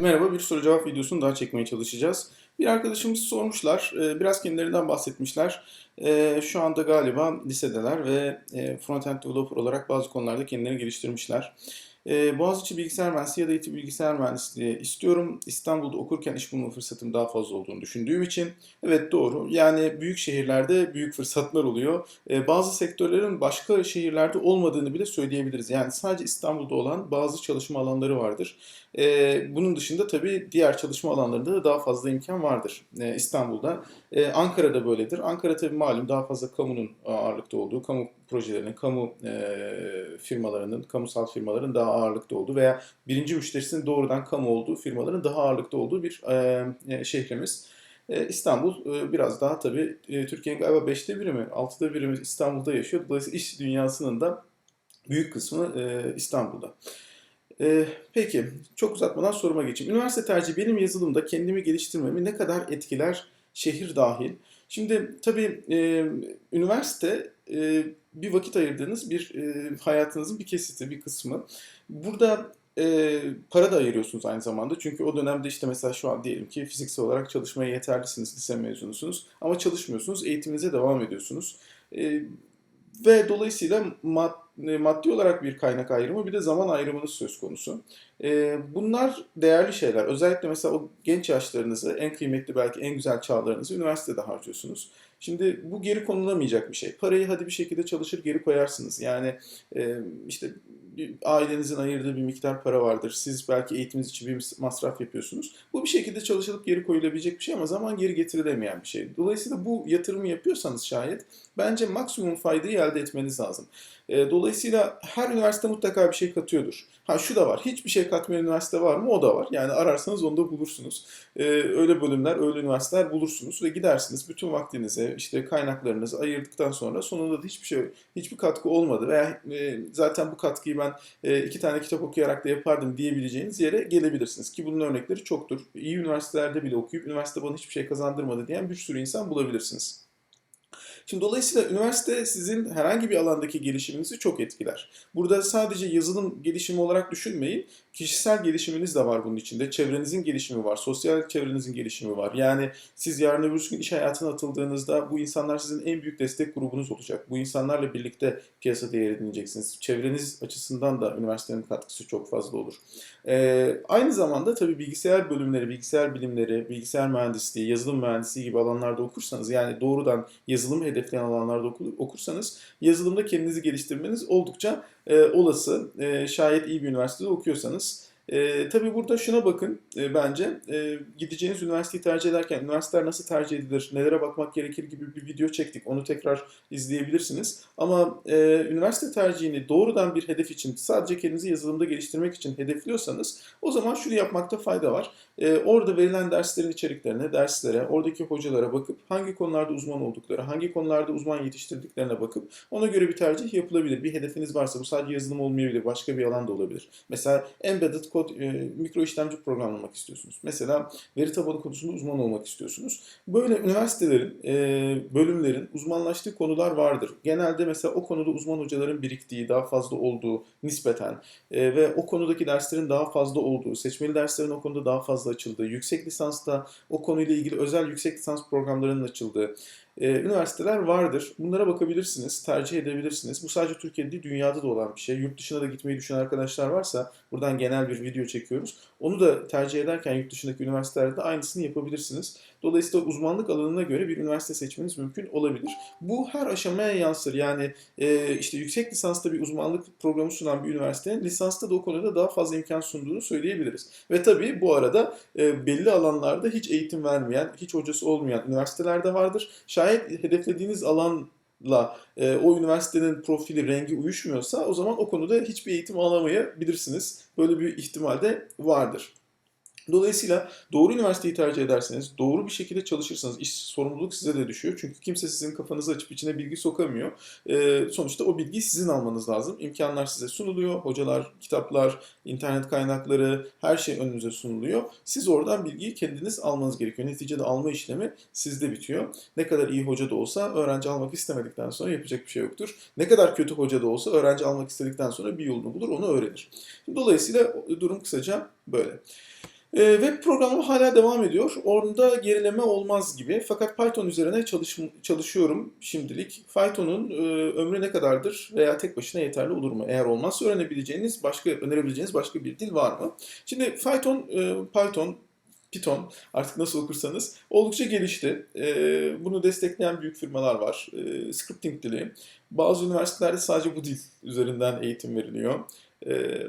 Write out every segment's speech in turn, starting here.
Merhaba, bir soru cevap videosunu daha çekmeye çalışacağız. Bir arkadaşımız sormuşlar, e, biraz kendilerinden bahsetmişler. E, Şu anda galiba lisedeler ve e, front-end developer olarak bazı konularda kendilerini geliştirmişler. Boğaziçi Bilgisayar Mühendisliği ya da İTÜ Bilgisayar Mühendisliği istiyorum. İstanbul'da okurken iş bulma fırsatım daha fazla olduğunu düşündüğüm için. Evet doğru. Yani büyük şehirlerde büyük fırsatlar oluyor. Bazı sektörlerin başka şehirlerde olmadığını bile söyleyebiliriz. Yani sadece İstanbul'da olan bazı çalışma alanları vardır. E, bunun dışında tabii diğer çalışma alanlarında da daha fazla imkan vardır e, İstanbul'da. E, Ankara'da böyledir. Ankara tabii malum daha fazla kamunun ağırlıkta olduğu, kamu projelerinin, kamu e, firmalarının, kamusal firmaların daha ağırlıkta olduğu veya birinci müşterisinin doğrudan kamu olduğu firmaların daha ağırlıkta olduğu bir e, e, şehrimiz. E, İstanbul e, biraz daha tabii Türkiye'nin galiba beşte biri mi, altıda biri mi İstanbul'da yaşıyor. Dolayısıyla iş dünyasının da büyük kısmı İstanbul'da. Ee, peki, çok uzatmadan soruma geçeyim. Üniversite tercihi benim yazılımda kendimi geliştirmemi ne kadar etkiler şehir dahil? Şimdi tabii e, üniversite e, bir vakit ayırdığınız bir e, hayatınızın bir kesiti, bir kısmı. Burada e, para da ayırıyorsunuz aynı zamanda. Çünkü o dönemde işte mesela şu an diyelim ki fiziksel olarak çalışmaya yeterlisiniz, lise mezunusunuz. Ama çalışmıyorsunuz, eğitiminize devam ediyorsunuz. E, ve dolayısıyla mad, e, maddi olarak bir kaynak ayrımı bir de zaman ayrımınız söz konusu. E, bunlar değerli şeyler. Özellikle mesela o genç yaşlarınızı, en kıymetli belki en güzel çağlarınızı üniversitede harcıyorsunuz. Şimdi bu geri konulamayacak bir şey. Parayı hadi bir şekilde çalışır geri koyarsınız. Yani e, işte ailenizin ayırdığı bir miktar para vardır. Siz belki eğitiminiz için bir masraf yapıyorsunuz. Bu bir şekilde çalışılıp geri koyulabilecek bir şey ama zaman geri getirilemeyen bir şey. Dolayısıyla bu yatırımı yapıyorsanız şayet bence maksimum faydayı elde etmeniz lazım. E, dolayısıyla her üniversite mutlaka bir şey katıyordur. Ha şu da var. Hiçbir şey katmayan üniversite var mı? O da var. Yani ararsanız onu da bulursunuz. E, öyle bölümler, öyle üniversiteler bulursunuz ve gidersiniz. Bütün vaktinizi, işte kaynaklarınızı ayırdıktan sonra sonunda da hiçbir şey, hiçbir katkı olmadı veya e, zaten bu katkıyı ben iki tane kitap okuyarak da yapardım diyebileceğiniz yere gelebilirsiniz. Ki bunun örnekleri çoktur. İyi üniversitelerde bile okuyup üniversite bana hiçbir şey kazandırmadı diyen bir sürü insan bulabilirsiniz. Şimdi dolayısıyla üniversite sizin herhangi bir alandaki gelişiminizi çok etkiler. Burada sadece yazılım gelişimi olarak düşünmeyin. Kişisel gelişiminiz de var bunun içinde. Çevrenizin gelişimi var. Sosyal çevrenizin gelişimi var. Yani siz yarın öbür gün iş hayatına atıldığınızda bu insanlar sizin en büyük destek grubunuz olacak. Bu insanlarla birlikte piyasa değeri edineceksiniz. Çevreniz açısından da üniversitenin katkısı çok fazla olur. Ee, aynı zamanda tabii bilgisayar bölümleri, bilgisayar bilimleri, bilgisayar mühendisliği, yazılım mühendisliği gibi alanlarda okursanız yani doğrudan yazılım hedefleyen alanlarda okursanız yazılımda kendinizi geliştirmeniz oldukça e, olası. E, şayet iyi bir üniversitede okuyorsanız. E, tabii burada şuna bakın e, bence. E, gideceğiniz üniversiteyi tercih ederken üniversiteler nasıl tercih edilir, nelere bakmak gerekir gibi bir video çektik. Onu tekrar izleyebilirsiniz. Ama e, üniversite tercihini doğrudan bir hedef için, sadece kendinizi yazılımda geliştirmek için hedefliyorsanız o zaman şunu yapmakta fayda var. E, orada verilen derslerin içeriklerine, derslere, oradaki hocalara bakıp hangi konularda uzman oldukları, hangi konularda uzman yetiştirdiklerine bakıp ona göre bir tercih yapılabilir. Bir hedefiniz varsa bu sadece yazılım olmayabilir, başka bir alan da olabilir. Mesela embedded kod, e, mikro işlemci programlamak istiyorsunuz. Mesela veri tabanı konusunda uzman olmak istiyorsunuz. Böyle üniversitelerin, e, bölümlerin uzmanlaştığı konular vardır. Genelde mesela o konuda uzman hocaların biriktiği, daha fazla olduğu nispeten e, ve o konudaki derslerin daha fazla olduğu, seçmeli derslerin o konuda daha fazla açıldığı, yüksek lisansta o konuyla ilgili özel yüksek lisans programlarının açıldığı, e, üniversiteler vardır. Bunlara bakabilirsiniz, tercih edebilirsiniz. Bu sadece Türkiye'de değil, dünyada da olan bir şey. Yurt dışına da gitmeyi düşünen arkadaşlar varsa buradan genel bir video çekiyoruz. Onu da tercih ederken yurt dışındaki üniversitelerde aynısını yapabilirsiniz. Dolayısıyla uzmanlık alanına göre bir üniversite seçmeniz mümkün olabilir. Bu her aşamaya yansır. Yani e, işte yüksek lisansta bir uzmanlık programı sunan bir üniversitenin lisansta da o konuda daha fazla imkan sunduğunu söyleyebiliriz. Ve tabii bu arada e, belli alanlarda hiç eğitim vermeyen, hiç hocası olmayan üniversiteler de vardır. Şayet hedeflediğiniz alan la e, o üniversitenin profili, rengi uyuşmuyorsa o zaman o konuda hiçbir eğitim alamayabilirsiniz. Böyle bir ihtimal de vardır. Dolayısıyla doğru üniversiteyi tercih ederseniz, doğru bir şekilde çalışırsanız iş sorumluluk size de düşüyor. Çünkü kimse sizin kafanızı açıp içine bilgi sokamıyor. E, sonuçta o bilgiyi sizin almanız lazım. İmkanlar size sunuluyor. Hocalar, kitaplar, internet kaynakları her şey önünüze sunuluyor. Siz oradan bilgiyi kendiniz almanız gerekiyor. Neticede alma işlemi sizde bitiyor. Ne kadar iyi hoca da olsa öğrenci almak istemedikten sonra yapacak bir şey yoktur. Ne kadar kötü hoca da olsa öğrenci almak istedikten sonra bir yolunu bulur, onu öğrenir. Dolayısıyla durum kısaca böyle. Ee, web programı hala devam ediyor. Orada gerileme olmaz gibi. Fakat Python üzerine çalış, çalışıyorum şimdilik. Python'un e, ömrü ne kadardır veya tek başına yeterli olur mu? Eğer olmazsa öğrenebileceğiniz başka, önerebileceğiniz başka bir dil var mı? Şimdi Python, e, Python Python artık nasıl okursanız oldukça gelişti. Ee, bunu destekleyen büyük firmalar var. Ee, scripting dili. Bazı üniversitelerde sadece bu dil üzerinden eğitim veriliyor. Ee,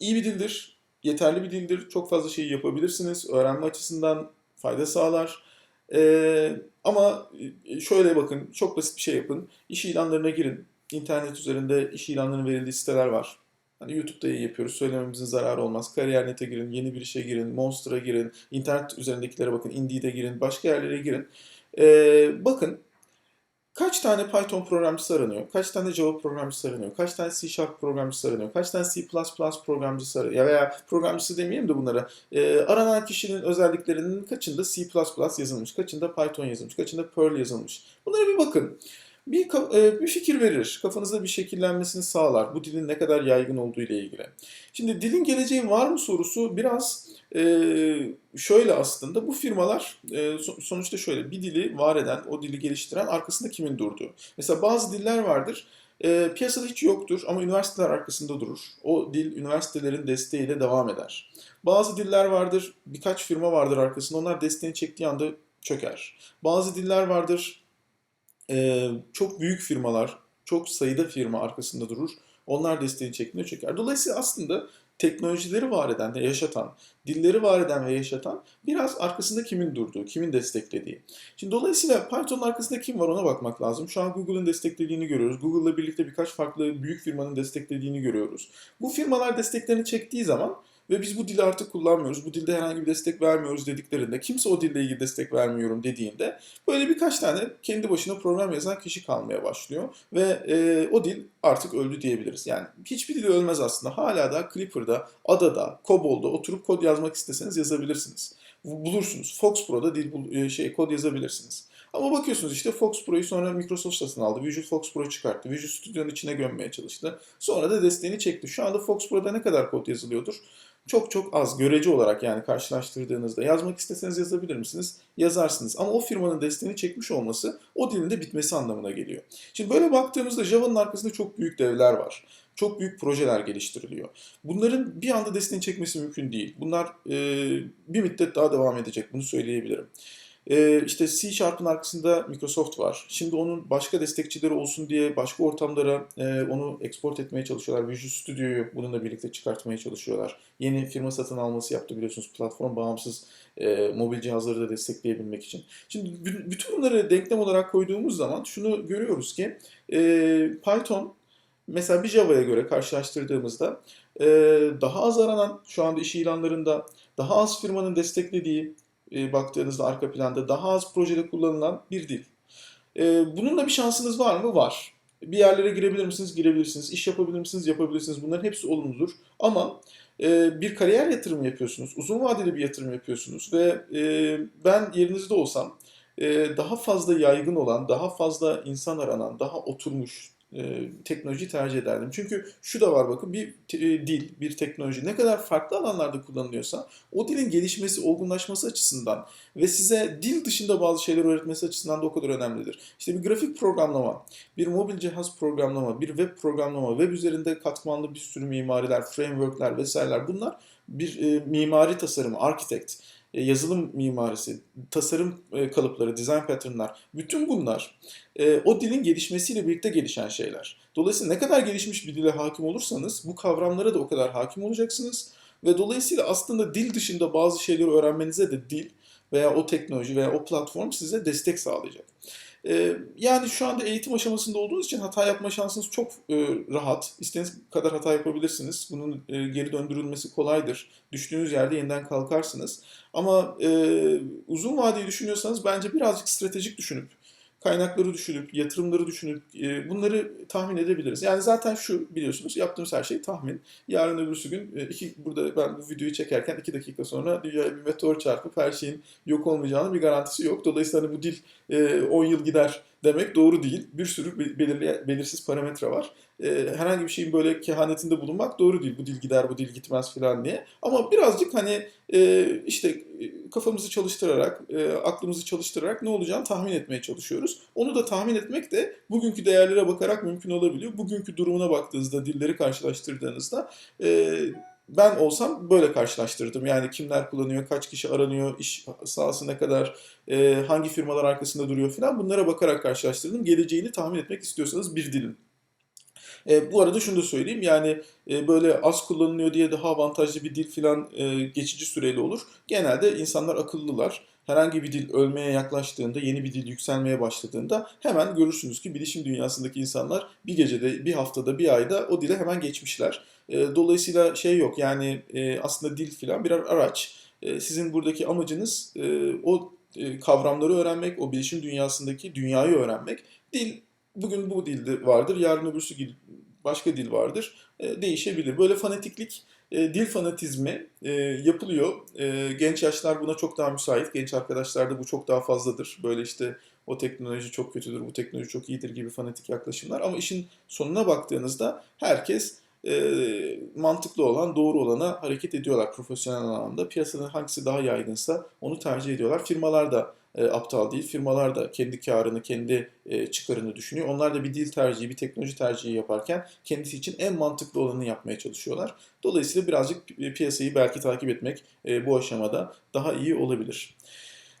iyi bir dildir, yeterli bir dildir. Çok fazla şeyi yapabilirsiniz. Öğrenme açısından fayda sağlar. Ee, ama şöyle bakın, çok basit bir şey yapın. İş ilanlarına girin. İnternet üzerinde iş ilanlarının verildiği siteler var. Hani YouTube'da iyi yapıyoruz. Söylememizin zararı olmaz. Kariyer.net'e girin, yeni bir işe girin, Monster'a girin, internet üzerindekilere bakın, Indeed'e girin, başka yerlere girin. Ee, bakın kaç tane Python programcısı aranıyor, kaç tane Java programcısı aranıyor, kaç tane C Sharp programcısı aranıyor, kaç tane C++ programcısı aranıyor, ya veya programcısı demeyeyim de bunlara. Ee, aranan kişinin özelliklerinin kaçında C++ yazılmış, kaçında Python yazılmış, kaçında Perl yazılmış. Bunlara bir bakın bir, bir fikir verir. Kafanızda bir şekillenmesini sağlar. Bu dilin ne kadar yaygın olduğu ile ilgili. Şimdi dilin geleceği var mı sorusu biraz e, şöyle aslında. Bu firmalar e, sonuçta şöyle bir dili var eden, o dili geliştiren arkasında kimin durduğu. Mesela bazı diller vardır. E, piyasada hiç yoktur ama üniversiteler arkasında durur. O dil üniversitelerin desteğiyle devam eder. Bazı diller vardır, birkaç firma vardır arkasında. Onlar desteğini çektiği anda çöker. Bazı diller vardır, e, çok büyük firmalar, çok sayıda firma arkasında durur. Onlar desteğini çekmeye çeker. Dolayısıyla aslında teknolojileri var eden yaşatan, dilleri var eden ve yaşatan biraz arkasında kimin durduğu, kimin desteklediği. Şimdi dolayısıyla Python'un arkasında kim var ona bakmak lazım. Şu an Google'ın desteklediğini görüyoruz. Google'la birlikte birkaç farklı büyük firmanın desteklediğini görüyoruz. Bu firmalar desteklerini çektiği zaman ve biz bu dili artık kullanmıyoruz, bu dilde herhangi bir destek vermiyoruz dediklerinde, kimse o dille ilgili destek vermiyorum dediğinde böyle birkaç tane kendi başına program yazan kişi kalmaya başlıyor ve e, o dil artık öldü diyebiliriz. Yani hiçbir dil ölmez aslında. Hala da Clipper'da, Ada'da, Cobol'da oturup kod yazmak isteseniz yazabilirsiniz. Bulursunuz. Fox Pro'da dil e, şey kod yazabilirsiniz. Ama bakıyorsunuz işte Fox Pro'yu sonra Microsoft satın aldı. Visual Fox Pro çıkarttı. Visual Studio'nun içine gömmeye çalıştı. Sonra da desteğini çekti. Şu anda Fox Pro'da ne kadar kod yazılıyordur? Çok çok az görece olarak yani karşılaştırdığınızda yazmak isteseniz yazabilir misiniz? Yazarsınız. Ama o firmanın desteğini çekmiş olması o dilin de bitmesi anlamına geliyor. Şimdi böyle baktığımızda Java'nın arkasında çok büyük devler var. Çok büyük projeler geliştiriliyor. Bunların bir anda desteğini çekmesi mümkün değil. Bunlar e, bir müddet daha devam edecek. Bunu söyleyebilirim. Ee, işte C Sharp'ın arkasında Microsoft var. Şimdi onun başka destekçileri olsun diye başka ortamlara e, onu export etmeye çalışıyorlar. Visual Studio'yu bununla birlikte çıkartmaya çalışıyorlar. Yeni firma satın alması yaptı biliyorsunuz. Platform bağımsız e, mobil cihazları da destekleyebilmek için. Şimdi bütün bunları denklem olarak koyduğumuz zaman şunu görüyoruz ki e, Python mesela bir Java'ya göre karşılaştırdığımızda e, daha az aranan şu anda iş ilanlarında daha az firmanın desteklediği e, baktığınızda arka planda daha az projede kullanılan bir dil. E, bununla bir şansınız var mı? Var. Bir yerlere girebilir misiniz? Girebilirsiniz. İş yapabilir misiniz? Yapabilirsiniz. Bunların hepsi olumludur. Ama e, bir kariyer yatırımı yapıyorsunuz. Uzun vadeli bir yatırım yapıyorsunuz. Ve e, ben yerinizde olsam e, daha fazla yaygın olan, daha fazla insan aranan, daha oturmuş, e, teknoloji tercih ederdim. Çünkü şu da var bakın bir e, dil, bir teknoloji ne kadar farklı alanlarda kullanılıyorsa o dilin gelişmesi, olgunlaşması açısından ve size dil dışında bazı şeyler öğretmesi açısından da o kadar önemlidir. İşte bir grafik programlama, bir mobil cihaz programlama, bir web programlama, web üzerinde katmanlı bir sürü mimariler, frameworkler vesaireler bunlar bir e, mimari tasarımı, architect yazılım mimarisi, tasarım e, kalıpları, design patternlar, bütün bunlar e, o dilin gelişmesiyle birlikte gelişen şeyler. Dolayısıyla ne kadar gelişmiş bir dile hakim olursanız bu kavramlara da o kadar hakim olacaksınız. Ve dolayısıyla aslında dil dışında bazı şeyleri öğrenmenize de dil veya o teknoloji veya o platform size destek sağlayacak. Ee, yani şu anda eğitim aşamasında olduğunuz için hata yapma şansınız çok e, rahat. İstediğiniz kadar hata yapabilirsiniz. Bunun e, geri döndürülmesi kolaydır. Düştüğünüz yerde yeniden kalkarsınız. Ama e, uzun vadeyi düşünüyorsanız bence birazcık stratejik düşünüp kaynakları düşünüp, yatırımları düşünüp e, bunları tahmin edebiliriz. Yani zaten şu biliyorsunuz yaptığımız her şey tahmin. Yarın öbürsü gün e, iki, burada ben bu videoyu çekerken iki dakika sonra dünyaya bir meteor çarpıp her şeyin yok olmayacağının bir garantisi yok. Dolayısıyla hani bu dil e, 10 yıl gider demek doğru değil. Bir sürü belirli, belirsiz parametre var. E, herhangi bir şeyin böyle kehanetinde bulunmak doğru değil. Bu dil gider, bu dil gitmez falan diye. Ama birazcık hani e, işte e, kafamızı çalıştırarak, e, aklımızı çalıştırarak ne olacağını tahmin etmeye çalışıyoruz. Onu da tahmin etmek de bugünkü değerlere bakarak mümkün olabiliyor. Bugünkü durumuna baktığınızda, dilleri karşılaştırdığınızda e, ben olsam böyle karşılaştırdım. Yani kimler kullanıyor, kaç kişi aranıyor, iş sahası ne kadar, e, hangi firmalar arkasında duruyor falan bunlara bakarak karşılaştırdım. Geleceğini tahmin etmek istiyorsanız bir dilin. E, bu arada şunu da söyleyeyim yani e, böyle az kullanılıyor diye daha avantajlı bir dil falan e, geçici süreli olur. Genelde insanlar akıllılar. Herhangi bir dil ölmeye yaklaştığında, yeni bir dil yükselmeye başladığında hemen görürsünüz ki bilişim dünyasındaki insanlar bir gecede, bir haftada, bir ayda o dile hemen geçmişler. E, dolayısıyla şey yok yani e, aslında dil falan birer araç. E, sizin buradaki amacınız e, o e, kavramları öğrenmek, o bilişim dünyasındaki dünyayı öğrenmek. Dil bugün bu dilde vardır, yarın öbürsü başka dil vardır. E, değişebilir. Böyle fanatiklik, e, dil fanatizmi e, yapılıyor. E, genç yaşlar buna çok daha müsait. Genç arkadaşlarda bu çok daha fazladır. Böyle işte o teknoloji çok kötüdür, bu teknoloji çok iyidir gibi fanatik yaklaşımlar. Ama işin sonuna baktığınızda herkes e, mantıklı olan, doğru olana hareket ediyorlar profesyonel anlamda. Piyasada hangisi daha yaygınsa onu tercih ediyorlar. Firmalar da aptal değil. Firmalar da kendi karını, kendi e, çıkarını düşünüyor. Onlar da bir dil tercihi, bir teknoloji tercihi yaparken kendisi için en mantıklı olanı yapmaya çalışıyorlar. Dolayısıyla birazcık piyasayı belki takip etmek e, bu aşamada daha iyi olabilir.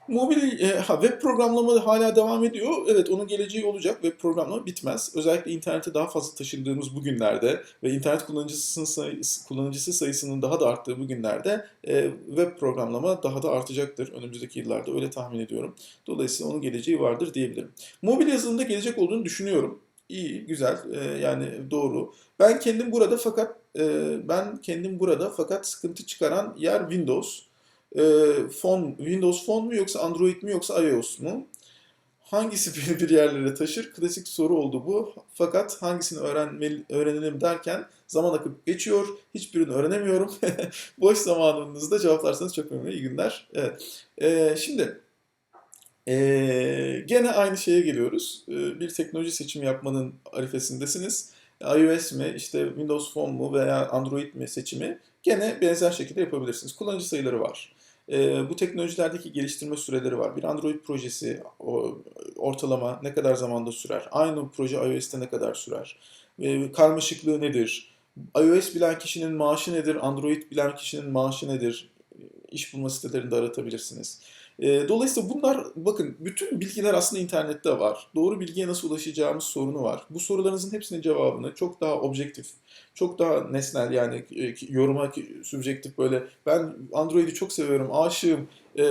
Mobil e, ha, web programlama hala devam ediyor. Evet onun geleceği olacak. Web programlama bitmez. Özellikle internete daha fazla taşındığımız bu günlerde ve internet kullanıcısının sayısı, kullanıcısı sayısının daha da arttığı bu günlerde e, web programlama daha da artacaktır önümüzdeki yıllarda öyle tahmin ediyorum. Dolayısıyla onun geleceği vardır diyebilirim. Mobil yazılımda gelecek olduğunu düşünüyorum. İyi, güzel, e, yani doğru. Ben kendim burada fakat e, ben kendim burada fakat sıkıntı çıkaran yer Windows e, phone, Windows Phone mu yoksa Android mi yoksa iOS mu? Hangisi beni bir yerlere taşır? Klasik soru oldu bu. Fakat hangisini öğrenmeli, öğrenelim derken zaman akıp geçiyor. Hiçbirini öğrenemiyorum. Boş zamanınızda cevaplarsanız çok memnun. İyi günler. Evet. E, şimdi e, gene aynı şeye geliyoruz. E, bir teknoloji seçimi yapmanın arifesindesiniz. iOS mi, işte Windows Phone mu veya Android mi seçimi gene benzer şekilde yapabilirsiniz. Kullanıcı sayıları var. E, bu teknolojilerdeki geliştirme süreleri var. Bir Android projesi o, ortalama ne kadar zamanda sürer? Aynı proje iOS'te ne kadar sürer? E, karmaşıklığı nedir? iOS bilen kişinin maaşı nedir? Android bilen kişinin maaşı nedir? İş bulma sitelerinde aratabilirsiniz. E, dolayısıyla bunlar bakın bütün bilgiler aslında internette var. Doğru bilgiye nasıl ulaşacağımız sorunu var. Bu sorularınızın hepsinin cevabını çok daha objektif, çok daha nesnel yani e, yoruma subjektif böyle ben Android'i çok seviyorum, aşığım e,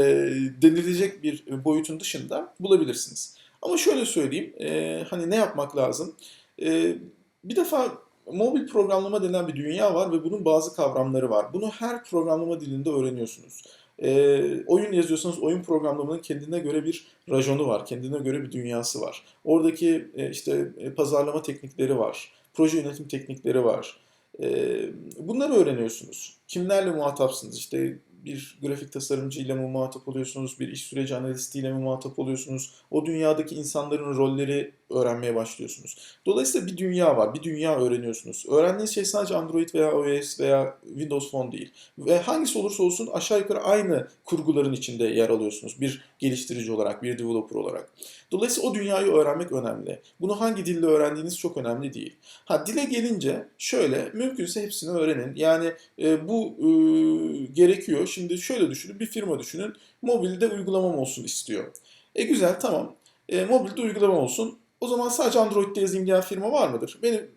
denilecek bir boyutun dışında bulabilirsiniz. Ama şöyle söyleyeyim, e, hani ne yapmak lazım? E, bir defa mobil programlama denen bir dünya var ve bunun bazı kavramları var. Bunu her programlama dilinde öğreniyorsunuz. E, oyun yazıyorsanız oyun programlamanın kendine göre bir rajonu var, kendine göre bir dünyası var. Oradaki e, işte e, pazarlama teknikleri var, proje yönetim teknikleri var. E, bunları öğreniyorsunuz. Kimlerle muhatapsınız? İşte bir grafik tasarımcıyla mı muhatap oluyorsunuz, bir iş süreci analistiyle mi muhatap oluyorsunuz? O dünyadaki insanların rolleri öğrenmeye başlıyorsunuz. Dolayısıyla bir dünya var, bir dünya öğreniyorsunuz. Öğrendiğiniz şey sadece Android veya iOS veya Windows Phone değil. Ve hangisi olursa olsun aşağı yukarı aynı kurguların içinde yer alıyorsunuz. Bir geliştirici olarak, bir developer olarak. Dolayısıyla o dünyayı öğrenmek önemli. Bunu hangi dilde öğrendiğiniz çok önemli değil. Ha dile gelince şöyle, mümkünse hepsini öğrenin. Yani e, bu e, gerekiyor. Şimdi şöyle düşünün, bir firma düşünün. Mobilde uygulamam olsun istiyor. E güzel, tamam. E, mobilde uygulama olsun. O zaman sadece Android'de yazayım diyen firma var mıdır? Benim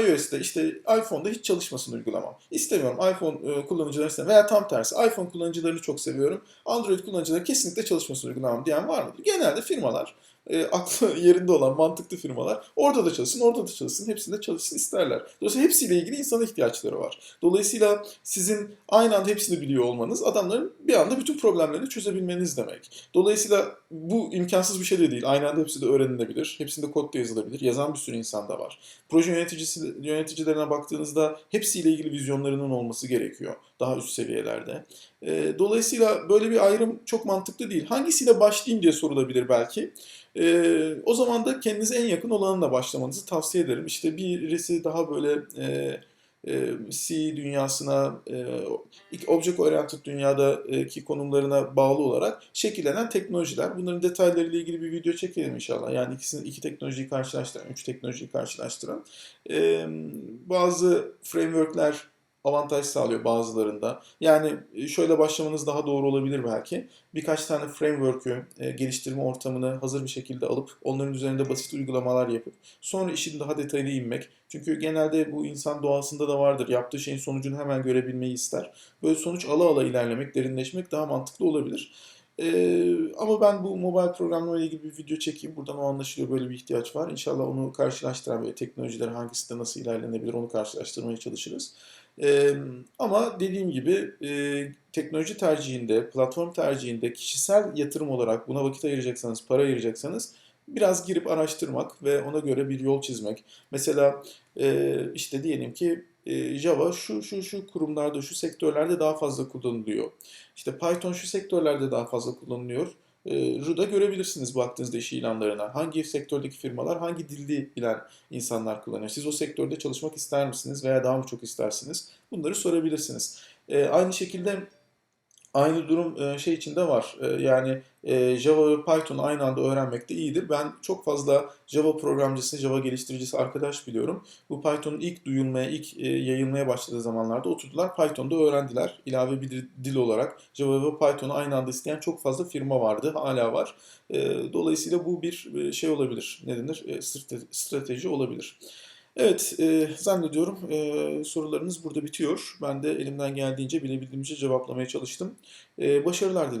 iOS'te işte iPhone'da hiç çalışmasın uygulamam. İstemiyorum iPhone e, kullanıcıları istemiyorum. Veya tam tersi iPhone kullanıcılarını çok seviyorum. Android kullanıcıları kesinlikle çalışmasın uygulamam diyen var mıdır? Genelde firmalar e, aklı yerinde olan mantıklı firmalar orada da çalışsın, orada da çalışsın, hepsinde çalışsın isterler. Dolayısıyla hepsiyle ilgili insana ihtiyaçları var. Dolayısıyla sizin aynı anda hepsini biliyor olmanız adamların bir anda bütün problemlerini çözebilmeniz demek. Dolayısıyla bu imkansız bir şey de değil. Aynı anda hepsi de öğrenilebilir. Hepsinde kod da yazılabilir. Yazan bir sürü insan da var. Proje yöneticisi, yöneticilerine baktığınızda hepsiyle ilgili vizyonlarının olması gerekiyor. Daha üst seviyelerde. E, dolayısıyla böyle bir ayrım çok mantıklı değil. Hangisiyle başlayayım diye sorulabilir belki. E, o zaman da kendinize en yakın olanla başlamanızı tavsiye ederim. İşte birisi daha böyle e, e, C dünyasına, e, Object Oriented dünyadaki konumlarına bağlı olarak şekillenen teknolojiler. Bunların detaylarıyla ilgili bir video çekelim inşallah. Yani ikisini, iki teknolojiyi karşılaştıran, üç teknolojiyi karşılaştıran. E, bazı frameworkler avantaj sağlıyor bazılarında. Yani şöyle başlamanız daha doğru olabilir belki. Birkaç tane framework'ü, e, geliştirme ortamını hazır bir şekilde alıp onların üzerinde basit uygulamalar yapıp sonra işin daha detayına inmek. Çünkü genelde bu insan doğasında da vardır. Yaptığı şeyin sonucunu hemen görebilmeyi ister. Böyle sonuç ala ala ilerlemek, derinleşmek daha mantıklı olabilir. Ee, ama ben bu mobile programlama ile ilgili bir video çekeyim. Buradan o anlaşılıyor böyle bir ihtiyaç var. İnşallah onu karşılaştıran böyle teknolojiler hangisinde nasıl ilerlenebilir onu karşılaştırmaya çalışırız. Ama dediğim gibi e, teknoloji tercihinde, platform tercihinde kişisel yatırım olarak buna vakit ayıracaksanız, para ayıracaksanız biraz girip araştırmak ve ona göre bir yol çizmek. Mesela e, işte diyelim ki e, Java şu şu şu kurumlarda, şu sektörlerde daha fazla kullanılıyor. İşte Python şu sektörlerde daha fazla kullanılıyor. E, Ru'da görebilirsiniz baktığınızda iş ilanlarına. Hangi sektördeki firmalar hangi dilde bilen insanlar kullanıyor. Siz o sektörde çalışmak ister misiniz veya daha mı çok istersiniz? Bunları sorabilirsiniz. E, aynı şekilde Aynı durum e, şey içinde var. E, Yani e, Java ve Python aynı anda öğrenmek de iyidir. Ben çok fazla Java programcısı, Java geliştiricisi arkadaş biliyorum. Bu Python'un ilk duyulmaya, ilk yayılmaya başladığı zamanlarda oturdular. Python'da öğrendiler. İlave bir dil- olarak Java ve Python'u aynı anda isteyen çok fazla firma vardı. Hala var. Dolayısıyla bu bir şey olabilir. Ne denir? Strate- Strateji olabilir. Evet, e, zannediyorum e, sorularınız burada bitiyor. Ben de elimden geldiğince bilebildiğimce cevaplamaya çalıştım. E, başarılar dilerim.